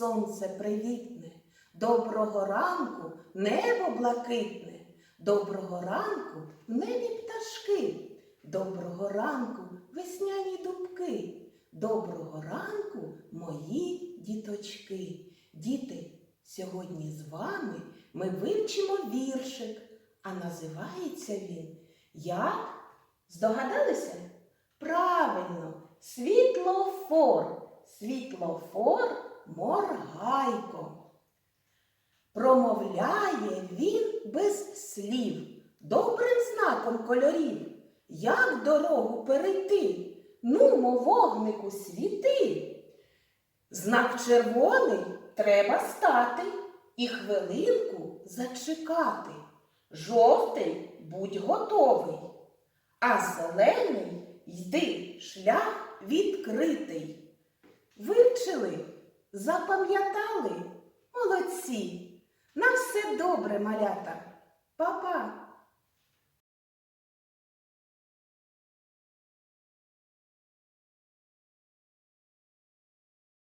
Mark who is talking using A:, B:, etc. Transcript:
A: сонце привітне, доброго ранку небо блакитне, доброго ранку небі пташки, доброго ранку весняні дубки, доброго ранку мої діточки. Діти, сьогодні з вами ми вивчимо віршик, а називається він Як? Здогадалися? Правильно, світлофор, світлофор моргайко. Промовляє він без слів, добрим знаком кольорів. Як дорогу перейти? Нумо вогнику світи. Знак червоний треба стати і хвилинку зачекати. Жовтий будь готовий, а зелений йди шлях відкритий. Вивчили, запам'ятали? Молодці! На все добре, малята! Па-па!